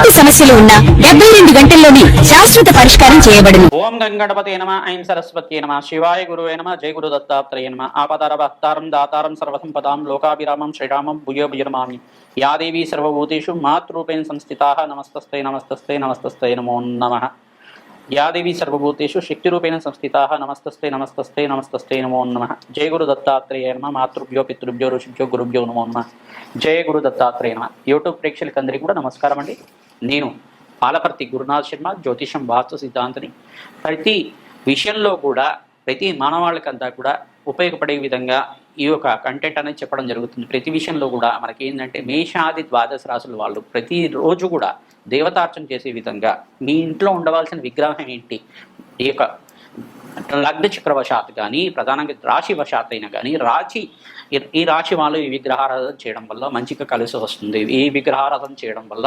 ఎలాంటి సమస్యలు ఉన్నా డెబ్బై రెండు గంటల్లోనే శాశ్వత పరిష్కారం చేయబడును. ఓం గంగణపతి నమ ఐం సరస్వతి నమ శివాయ గురువే నమ జయ గురు దత్తాత్రేయ నమ. ఆపదార భక్తారం దాతారం సర్వసంపదాం లోకాభిరామం శ్రీరామం భూయో భుజనమామి యా సర్వభూతేషు మాతృపేణ సంస్థితా నమస్తస్తే నమస్తస్తే నమస్తస్తే నమో నమ. యాదేవి సర్వభూతేషు శక్తిరూపేణ సంస్థితా నమస్తస్తే నమస్తస్తే నమస్తస్తే నమో నమ. జయ గురు దత్తాత్రేయ నమ మాతృభ్యో పితృభ్యో ఋషిభ్యో గురుభ్యో నమో నమ. జయ గురు దత్తాత్రేయ నమ. యూట్యూబ్ ప్రేక్షకులందరికీ కూడా నమస్కారం అండి. నేను పాలపర్తి గురునాథ్ శర్మ జ్యోతిషం వాస్తు సిద్ధాంతని ప్రతి విషయంలో కూడా ప్రతి మానవాళికంతా కూడా ఉపయోగపడే విధంగా ఈ యొక్క కంటెంట్ అనేది చెప్పడం జరుగుతుంది. ప్రతి విషయంలో కూడా మనకి ఏంటంటే మేషాది ద్వాదశ రాసుల వాళ్ళు ప్రతిరోజు కూడా దేవతార్చన చేసే విధంగా మీ ఇంట్లో ఉండవలసిన విగ్రహం ఏంటి? ఈ యొక్క లగ్న చక్రవశాత్ కానీ ప్రధానంగా రాశి వశాత్ అయినా కానీ రాశి ఈ- ఈ రాశి వాళ్ళు ఈ విగ్రహారాధన చేయడం వల్ల మంచిగా కలిసి వస్తుంది. ఈ విగ్రహారాధన చేయడం వల్ల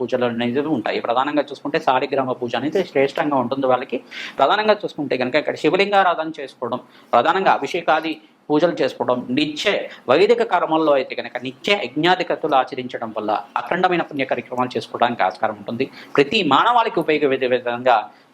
పూజలు అనేది ఉంటాయి. ప్రధానంగా చూసుకుంటే సాలిగ్రామ పూజ అనేది శ్రేష్టంగా ఉంటుంది వాళ్ళకి. ప్రధానంగా చూసుకుంటే కనుక ఇక్కడ శివలింగారాధన చేసుకోవడం ప్రధానంగా అభిషేకాది పూజలు చేసుకోవడం నిత్య వైదిక కర్మల్లో అయితే కనుక నిత్య యజ్ఞాధికతులు ఆచరించడం వల్ల అఖండమైన పుణ్య కార్యక్రమాలు చేసుకోవడానికి ఆస్కారం ఉంటుంది. ప్రతి మానవాళికి ఉపయోగపడే విధంగా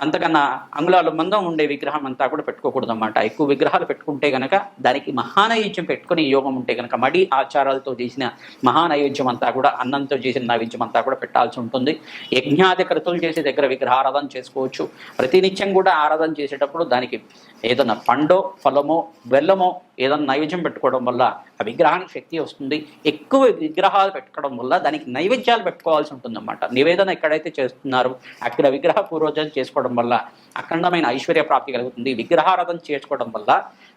అంతకన్నా అంగుళాలు మందం ఉండే విగ్రహం అంతా కూడా పెట్టుకోకూడదు అన్నమాట ఎక్కువ విగ్రహాలు పెట్టుకుంటే గనక దానికి మహానైవేద్యం పెట్టుకుని యోగం ఉంటే గనక మడి ఆచారాలతో చేసిన మహానైవేద్యం అంతా కూడా అన్నంతో చేసిన నైవేద్యం అంతా కూడా పెట్టాల్సి ఉంటుంది. యజ్ఞాధికృతులు చేసే దగ్గర విగ్రహారాధన చేసుకోవచ్చు. ప్రతినిత్యం కూడా ఆరాధన చేసేటప్పుడు దానికి ఏదైనా పండో ఫలమో బెల్లమో ఏదైనా నైవేద్యం పెట్టుకోవడం వల్ల ఆ విగ్రహానికి శక్తి వస్తుంది. ఎక్కువ విగ్రహాలు పెట్టుకోవడం వల్ల దానికి నైవేద్యాలు పెట్టుకోవాల్సి ఉంటుందన్నమాట. నివేదన ఎక్కడైతే చేస్తున్నారో అక్కడ విగ్రహ పూర్వజన చేసుకోవడం వల్ల అఖండమైన ఐశ్వర్య ప్రాప్తి కలుగుతుంది. విగ్రహారాధన చేసుకోవడం వల్ల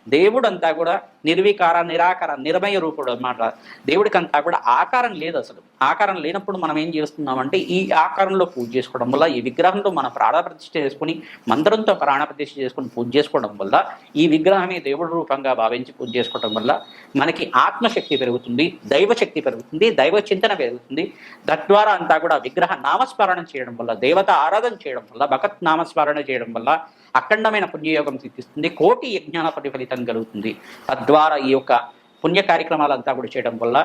దేవుడు అంతా కూడా నిర్వికార నిరాకార నిర్మయ రూపుడు అనమాట దేవుడికంతా కూడా ఆకారం లేదు అసలు. ఆకారం లేనప్పుడు మనం ఏం చేస్తున్నామంటే ఈ ఆకారంలో పూజ చేసుకోవడం వల్ల ఈ విగ్రహంలో మన ప్రాణప్రతిష్ఠ చేసుకుని మంత్రంతో ప్రాణప్రతిష్ఠ చేసుకుని పూజ చేసుకోవడం వల్ల ఈ విగ్రహమే దేవుడి రూపంగా భావించి పూజ చేసుకోవడం వల్ల మనకి ఆత్మశక్తి పెరుగుతుంది దైవశక్తి పెరుగుతుంది దైవ చింతన పెరుగుతుంది. తద్వారా అంతా కూడా విగ్రహ నామస్మరణ చేయడం వల్ల దేవత ఆరాధన చేయడం వల్ల భగత్ నామస్మరణ చేయడం వల్ల అఖండమైన పుణ్యయోగం సిద్ధిస్తుంది కోటి యజ్ఞాన ప్రతిఫలితం కలుగుతుంది. తద్వారా ఈ యొక్క పుణ్య కార్యక్రమాలంతా కూడా చేయడం వల్ల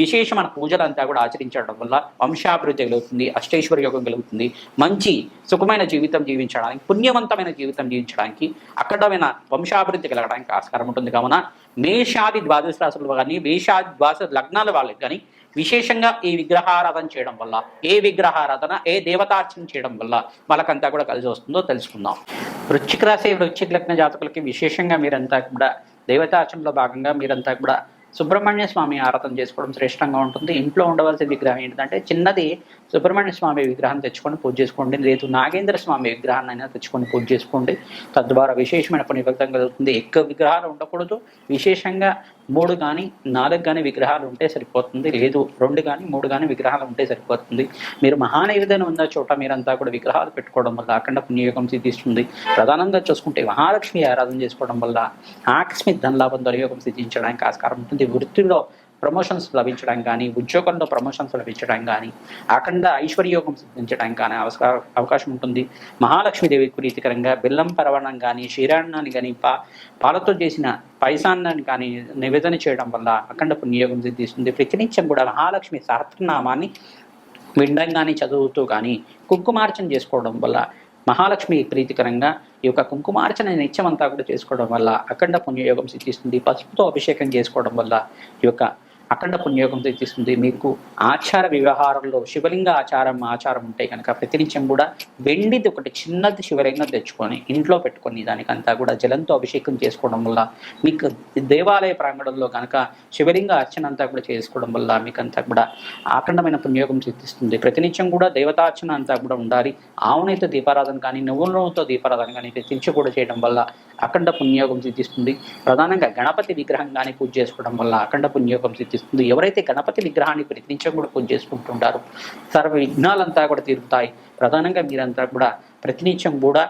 విశేషమైన పూజలంతా కూడా ఆచరించడం వల్ల వంశాభివృద్ధి కలుగుతుంది అష్టేశ్వర యోగం కలుగుతుంది. మంచి సుఖమైన జీవితం జీవించడానికి పుణ్యవంతమైన జీవితం జీవించడానికి అఖండమైన వంశాభివృద్ధి కలగడానికి ఆస్కారం ఉంటుంది. కావున మేషాది ద్వాదశ రాశులు కానీ మేషాది ద్వాదశ లగ్నాల వాళ్ళకి కానీ విశేషంగా ఈ విగ్రహారాధన చేయడం వల్ల ఏ విగ్రహారాధన ఏ దేవతార్చన చేయడం వల్ల వాళ్ళకంతా కూడా కలిసి వస్తుందో తెలుసుకుందాం. వృచ్చిక రాశి వృచ్చిక లగ్న జాతకులకి విశేషంగా మీరంతా కూడా దేవతార్చనలో భాగంగా మీరంతా కూడా సుబ్రహ్మణ్య స్వామి ఆరాధన చేసుకోవడం శ్రేష్టంగా ఉంటుంది. ఇంట్లో ఉండవలసిన విగ్రహం ఏంటంటే చిన్నది సుబ్రహ్మణ్య స్వామి విగ్రహం తెచ్చుకొని పూజ చేసుకోండి. లేదు నాగేంద్ర స్వామి విగ్రహాన్ని అయినా తెచ్చుకొని పూజ చేసుకోండి. తద్వారా విశేషమైన పని కలుగుతుంది. ఎక్కువ విగ్రహాలు ఉండకూడదు. విశేషంగా మూడు కానీ నాలుగు కానీ విగ్రహాలు ఉంటే సరిపోతుంది. లేదు రెండు కానీ మూడు కానీ విగ్రహాలు ఉంటే సరిపోతుంది. మీరు మహానైవేద్యం ఉన్న చోట మీరంతా కూడా విగ్రహాలు పెట్టుకోవడం వల్ల అఖండ పుణ్యయోగం సిద్ధిస్తుంది. ప్రధానంగా చూసుకుంటే మహాలక్ష్మి ఆరాధన చేసుకోవడం వల్ల ఆకస్మిక ధనలాభం దుర్యోగం సిద్ధించడానికి ఆస్కారం ఉంటుంది. వృత్తిలో ప్రమోషన్స్ లభించడం కానీ ఉద్యోగంలో ప్రమోషన్స్ లభించడం కానీ అఖండ ఐశ్వర్యోగం సిద్ధించడం కానీ అవసర అవకాశం ఉంటుంది. మహాలక్ష్మీదేవి ప్రీతికరంగా బెల్లం పరవణం కానీ క్షీరాన్నాన్ని కానీ పా పాలతో చేసిన పైసాన్నాన్ని కానీ నివేదన చేయడం వల్ల అఖండ పుణ్యయోగం సిద్ధిస్తుంది. ప్రతినిత్యం కూడా మహాలక్ష్మి సహస్రనామాన్ని వినడం కానీ చదువుతూ కానీ కుంకుమార్చన చేసుకోవడం వల్ల మహాలక్ష్మి ప్రీతికరంగా ఈ యొక్క కుంకుమార్చన నిత్యం అంతా కూడా చేసుకోవడం వల్ల అఖండ పుణ్యయోగం సిద్ధిస్తుంది. పసుపుతో అభిషేకం చేసుకోవడం వల్ల ఈ యొక్క అఖండ పుణ్యోగం సిద్ధిస్తుంది మీకు ఆచార వ్యవహారంలో శివలింగ ఆచారం ఆచారం ఉంటే కనుక ప్రతినిత్యం కూడా వెండిది ఒకటి చిన్నది శివలింగం తెచ్చుకొని ఇంట్లో పెట్టుకొని దానికంతా కూడా జలంతో అభిషేకం చేసుకోవడం వల్ల మీకు దేవాలయ ప్రాంగణంలో కనుక శివలింగ అర్చన అంతా కూడా చేసుకోవడం వల్ల మీకంతా కూడా అఖండమైన పుణ్యోగం సిద్ధిస్తుంది. ప్రతినిత్యం కూడా దేవతార్చన అంతా కూడా ఉండాలి. ఆవునైతే దీపారాధన కానీ నువ్వుల దీపారాధన కానీ ప్రతినిత్యం కూడా చేయడం వల్ల అఖండ పుణ్యోగం సిద్ధిస్తుంది. ప్రధానంగా గణపతి విగ్రహం కానీ పూజ చేసుకోవడం వల్ల అఖండ పుణ్యోగం సిద్ధిస్తుంది. ఎవరైతే గణపతి విగ్రహాన్ని ప్రతినిత్యం కూడా పూజ చేసుకుంటుంటారో. సర్వ విఘ్నాలంతా కూడా తీరుతాయి. ప్రధానంగా మీరంతా కూడా ప్రతినిత్యం కూడా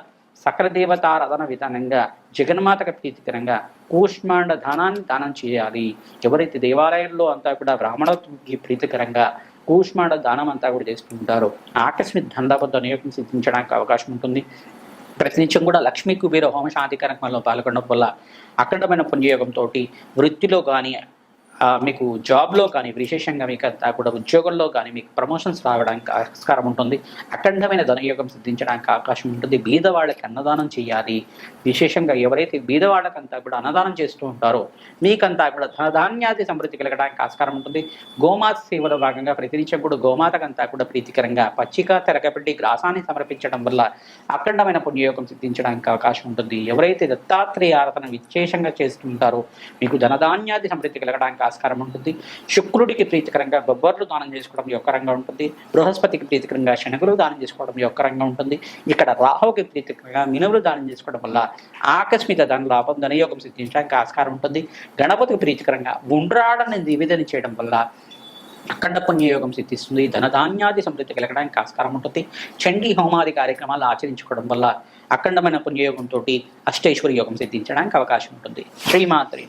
సకల దేవతారాధన విధానంగా జగన్మాతకు ప్రీతికరంగా కూష్మాండ దానాన్ని దానం చేయాలి. ఎవరైతే దేవాలయంలో అంతా కూడా బ్రాహ్మణకి ప్రీతికరంగా కూష్మాండ దానం అంతా కూడా చేసుకుంటారో ఆకస్మిక ధనలాభంతో నియోగం సిద్ధించడానికి అవకాశం ఉంటుంది. ప్రతినిత్యం కూడా లక్ష్మీ కుబేర హోమ శాంతి కార్యక్రమంలో పాల్గొనడం వల్ల అఖండమైన పుణ్యయోగంతో వృత్తిలో కానీ మీకు జాబ్లో కానీ విశేషంగా మీకు కూడా ఉద్యోగంలో కానీ మీకు ప్రమోషన్స్ రావడానికి ఆస్కారం ఉంటుంది. అఖండమైన ధనయోగం సిద్ధించడానికి అవకాశం ఉంటుంది. బీదవాళ్ళకి అన్నదానం చేయాలి. విశేషంగా ఎవరైతే బీదవాళ్ళకంతా కూడా అన్నదానం చేస్తూ ఉంటారో మీకంతా కూడా ధనధాన్యాది సమృద్ధి కలగడానికి ఆస్కారం ఉంటుంది. గోమాత సేవలో భాగంగా ప్రతినిత్యం కూడా గోమాతకంతా కూడా ప్రీతికరంగా పచ్చిక తెరగబెట్టి గ్రాసాన్ని సమర్పించడం వల్ల అఖండమైన పుణ్యయోగం సిద్ధించడానికి అవకాశం ఉంటుంది. ఎవరైతే దత్తాత్రేయ ఆరాధన విశేషంగా చేస్తుంటారో మీకు ధనధాన్యాది సమృద్ధి కలగడానికి ఆస్కారం ఉంటుంది. శుక్రుడికి ప్రీతికరంగా బొబ్బర్లు దానం చేసుకోవడం యొక్క యొక్కరంగా ఉంటుంది. బృహస్పతికి ప్రీతికరంగా శనగులు దానం చేసుకోవడం యొక్క యొక్కరంగా ఉంటుంది. ఇక్కడ రాహువుకి ప్రీతికరంగా మినువులు దానం చేసుకోవడం వల్ల ఆకస్మిక ధన లాభం ధనయోగం సిద్ధించడానికి ఆస్కారం ఉంటుంది. గణపతికి ప్రీతికరంగా ఉండ్రాడని నివేదన చేయడం వల్ల అఖండ పుణ్యయోగం సిద్ధిస్తుంది. ధనధాన్యాది సమృద్ధి కలగడానికి ఆస్కారం ఉంటుంది. చండీ హోమాది కార్యక్రమాలు ఆచరించుకోవడం వల్ల అఖండమైన పుణ్యయోగంతో అష్టైశ్వర్య యోగం సిద్ధించడానికి అవకాశం ఉంటుంది. శ్రీమాత్రి